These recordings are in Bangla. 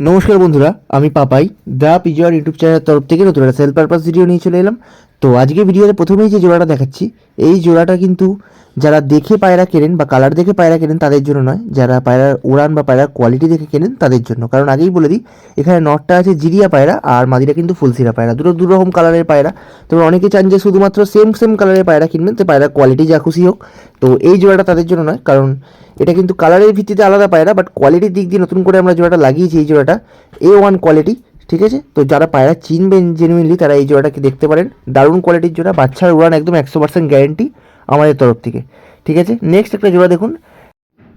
নমস্কার বন্ধুরা, আমি পাপাই, দ্য পিজিআর ইউটিউব চ্যানেলের তরফ থেকে নতুন একটা সেলফ পারপাস ভিডিও নিয়ে চলে এলাম। তো আজকে ভিডিওতে প্রথমেই যে জোড়াটা দেখাচ্ছি, এই জোড়াটা কিন্তু যারা দেখে পায়রা কেনেন বা কালার দেখে পায়রা কেনেন তাদের জন্য নয়, যারা পায়রার উড়ান বা পায়রার কোয়ালিটি দেখে কেনেন তাদের জন্য। কারণ আগেই বলে দিই, এখানে নটটা আছে জিরিয়া পায়রা আর মাদিটা কিন্তু ফুলসিরা পায়রা। দুটো দু রকম কালারের পায়রা। তবে অনেকে চান যে শুধুমাত্র সেম সেম কালারের পায়রা কিনবেন, তো পায়রার কোয়ালিটি যা খুশি হোক। তো এই জোড়াটা তাদের জন্য নয়, কারণ এটা কিন্তু কালারের ভিত্তিতে আলাদা পায়রা বাট কোয়ালিটির দিক দিয়ে নতুন করে আমরা জোড়াটা লাগিয়েছি এই জোড়াটা। এ ওয়ান কোয়ালিটি ঠিক আছে? তো যারা পায়রা চিনবেন জেনুইনলি তারা এই জোড়াটাকে দেখতে পারেন। দারুণ কোয়ালিটির জোড়া। বাচ্চার উড়ান একদম একশো পার্সেন্ট গ্যারেন্টি আমাদের তরফ থেকে। ঠিক আছে? নেক্সট একটা জোড়া দেখুন।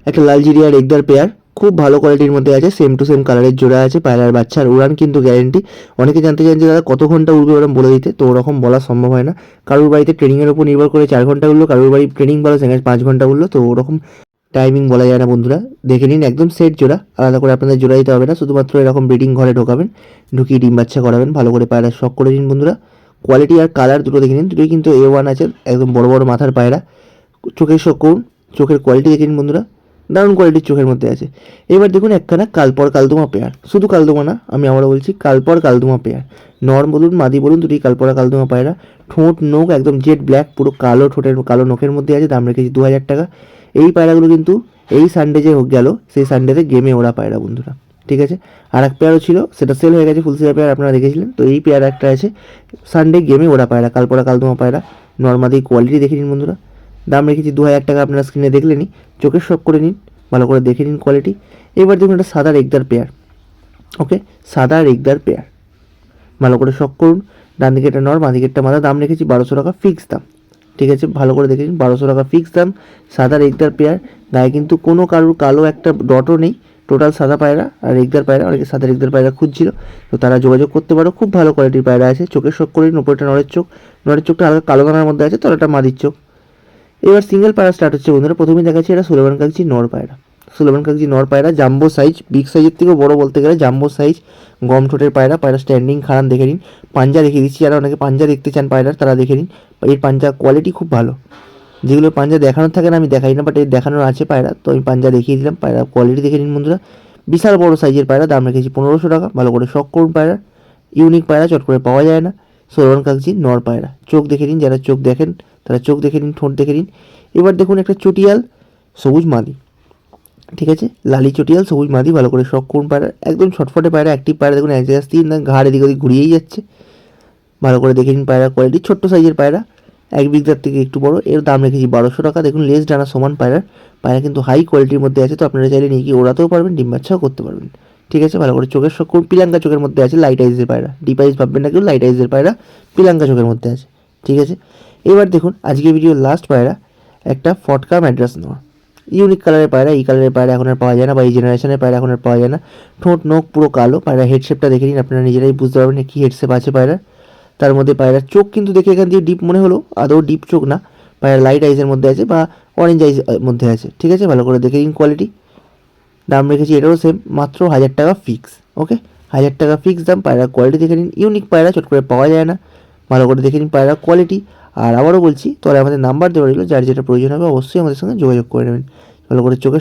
একটা লাল জিরিয়ার একদার পেয়ার খুব ভালো কোয়ালিটির মধ্যে আছে। সেম টু সেম কালারের জোড়া আছে। পায়রার বাচ্চার উড়ান কিন্তু গ্যারেন্টি অনেকে জানতে চান যে দাদা, কত ঘণ্টা উড়বে ওরকম বলে দিতে? তো ওরকম বলা সম্ভব হয় না। কারোর বাড়িতে ট্রেনিংয়ের উপর নির্ভর করে চার ঘণ্টা উঠল কারোর বাড়ি ট্রেনিং বলা সেখানে পাঁচ ঘণ্টা উঠল তো ওরকম টাইমিং বলা যায় না বন্ধুরা। দেখে নিন, একদম সেট জোড়া। আলাদা করে আপনাদের জোড়া দিতে হবে না, শুধুমাত্র এরকম ব্রিডিং ঘরে ঢোকাবেন, ঢুকিয়ে ডিম বাচ্চা করাবেন, ভালো করে পায়রা শখ করে নিন বন্ধুরা। কোয়ালিটি আর কালার দুটো দেখে নিন, দুটোই কিন্তু এ ওয়ান আছে, একদম বড় বড় মাথার পায়রা। চোখের করুন, চোখের কোয়ালিটি দেখে নিন বন্ধুরা। দারুণ কোয়ালিটির চোখের মধ্যে আছে। এবার দেখুন একখানা কালপর কালদুমা পেয়ার। শুধু কালদুমা না, আমি আবারও বলছি কালপর কালদুমা পেয়ার। নর বলুন, মাদি বলুন, দুটি কালপরা কালদুমা পায়রা। ঠোঁট, নোখ, একদম জেড ব্ল্যাক পুরো কালো ঠোঁটের, কালো নোখের মধ্যে আছে, দাম রেখেছি দু হাজার টাকা। এই পায়রাগুলো কিন্তু এই সানডে যে গেল, সেই সানডেতে গেমে ওরা পায়রা বন্ধুরা, ঠিক আছে? আর এক পেয়ারও ছিল, সেটা সেল হয়ে গেছে ফুলসিরা পেয়ার আপনারা দেখেছিলেন। তো এই পেয়ার একটা আছে সানডে গেমে ওরা পায়রা কালপরা কালদুমা পায়রা নর্মাদি কোয়ালিটি দেখে নিন বন্ধুরা। দাম রেখেছি দু হাজার টাকা, আপনারা স্ক্রিনে দেখলেনি চোখের শখ করে নিন, ভালো করে দেখে নিন কোয়ালিটি এবার দেখুন একটা সাদা রেগদার পেয়ার ওকে সাদা রেগদার পেয়ার ভালো করে শখ করুন। ডান দিকে একটা নর বাঁ একটা মাথা, দাম রেখেছি বারোশো টাকা ফিক্স দাম। ঠিক আছে, ভালো করে দেখে নিন। বারোশো টাকা ফিক্স দাম, সাদা রেগদার পেয়ার গায়ে কিন্তু কোনো কারোর কালো একটা ডটও নেই। টোটাল সাদা পায়রা আর রেগদার পায়রা, অনেকে সাদা রেগদার পায়রা খুঁজছিল। তো তারা যোগাযোগ করতে পারো, খুব ভালো কোয়ালিটির পায়রা আছে। চোখের শোক করে নিন নড়ের চোখ। নড়ের চোখটা আলাদা কালো দানার মধ্যে আছে তলাটা মাদির চোখ। এবার সিঙ্গেল পায়রা স্টার্ট হচ্ছে বন্ধুরা, প্রথমেই দেখাচ্ছি এটা সুলেমান কাগজি নর পায়রা। সুলেমান কাগজি নর পায়রা? জাম্বো সাইজ, বিগ সাইজের থেকেও বড় বলতে গেলে জাম্বো সাইজ, গম ঠোঁটের পায়রা পায়রা স্ট্যান্ডিং খারান দেখে নিন। পাঞ্জা দেখিয়ে দিচ্ছি, যারা অনেকে পাঞ্জা দেখতে চান পায়রার, তারা দেখে নিন। এর পাঞ্জা কোয়ালিটি খুব ভালো। যেগুলো পাঞ্জা দেখানোর থাকে না, আমি দেখাই না বাট এর দেখানোর আছে পায়রা, তো আমি পাঞ্জা দেখিয়ে দিলাম পায়রা কোয়ালিটি দেখে নিন বন্ধুরা। বিশাল বড় সাইজের পায়রা, দাম রেখেছি পনেরোশো টাকা, ভালো করে শখ করুন পায়রা ইউনিক পায়রা, চট করে পাওয়া যায় না। সোলমান কাগজি নর পায়রা। চোখ দেখে নিন, যারা চোখ দেখেন, তারা চোখ দেখে নিন, ঠোঁট দেখে নিন। এবার দেখুন একটা চটিয়াল, সবুজ মাদি। ঠিক আছে? লালি চটিয়াল সবুজ মাদি ভালো করে শখ করুন পায়রা একদম ছটফটে পায়রা অ্যাক্টিভ পায়রা দেখুন এক জায়গা স্থির না ঘাড় এদিক ওদিক ঘুরিয়েই যাচ্ছে। ভালো করে দেখে নিন পায়রা কোয়ালিটি ছোট্ট সাইজের পায়রা, এক বিঘার থেকে একটু বড়, এর দাম রেখেছি বারোশো টাকা। দেখুন লেস ডানা সমান পায়রার, পায়রা কিন্তু হাই কোয়ালিটির মধ্যে আছে, তো আপনারা চাইলে নিয়ে গিয়ে ওড়াতেও পারবেন, ডিম বাচ্চাও করতে পারবেন। ঠিক আছে? ভালো করে চোখের শখ করুন পিলাঙ্কা চোখের মধ্যে আছে? লাইট আইজের পায়রা। ডিপ আইজ ভাববেন না কেউ লাইট আইজের পায়রা পিলাঙ্কা চোখের মধ্যে আছে। ঠিক আছে? এবার দেখুন আজকে ভিডিও লাস্ট পায়রা, একটা ফটকা ম্যাড্রাস নেওয়া। ইউনিক কালারের পায়রা, এই কালারের পায়রা এখন আর পাওয়া যায় না বা এই জেনারেশনের পায়রা এখন আর পাওয়া যায় না। ঠোঁট, নোখ পুরো কালো। পায়রা হেডশেপটা দেখে নিন, আপনারা নিজেরাই বুঝতে পারবেন কী হেডশেপ আছে পায়রার। তার মধ্যে পায়রার চোখ কিন্তু দেখে এখান দিয়ে ডিপ মনে হলো, আদৌ ডিপ চোখ না। পায়রা লাইট আইজের মধ্যে আছে বা অরেঞ্জ আইজ মধ্যে আছে, ঠিক আছে? ভালো করে দেখে নিন কোয়ালিটি দাম রেখেছি এটারও সেম মাত্র হাজার টাকা ফিক্স ওকে হাজার টাকা ফিক্স দাম পায়রা কোয়ালিটি দেখে নিন। ইউনিক পায়রা, চট করে পাওয়া যায় না। ভালো করে দেখে নিন পায়রা কোয়ালিটি আর আবারও বলছি তবে আমাদের নাম্বার দেওয়া রইল যার যেটা প্রয়োজন হবে অবশ্যই আমাদের সঙ্গে যোগাযোগ করে নেবেন। ভালো করে চোখের